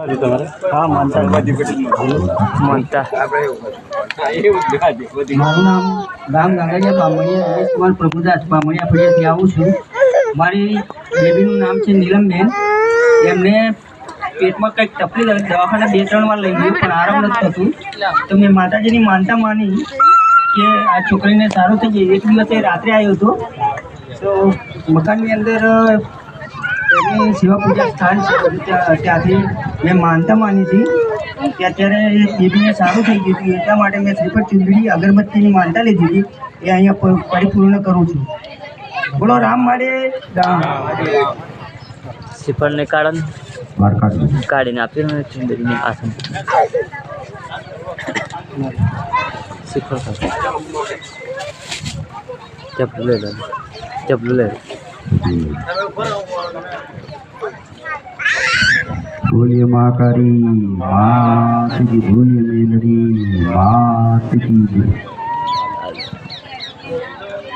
હા માનતા. માનતા. મારું નામ રામ ગાંગડિયા બામણિયા રમેશ કુમાર પ્રભુદાસ બામણિયા આવું છું. મારી બેબીનું નામ છે નીલમબેન. એમને પેટમાં કંઈક તકલીફ હતી. દવાખાને બે ત્રણ વાર લઈ ગયું પણ આરામ નથી થતું. તો મેં માતાજીની માનતા માની કે આ છોકરીને સારું થઈ જાય એક દિવસે રાત્રે આવ્યો હતો. તો મકાનની અંદર એમની સેવા પૂજા સ્થાન છે ત્યાં ત્યાંથી મેં માનતા માની હતી કે અત્યારે બેબીને સારું થઈ ગયું હતું એટલા માટે મેં શ્રીફળ ચુંદડી અગરબત્તીની માનતા લીધી હતી એ અહીંયા પરિપૂર્ણ કરું છું. બોલો રામ માડે રામ. શ્રીફળને કારણ કાઢીને આપ્યું ને ચુંદડીને આસન. શ્રીફળ લઈ લો ચપલું લઈ લો. બોલીએ મહાકાળી માત કી બોલીએ મેલડી માત કી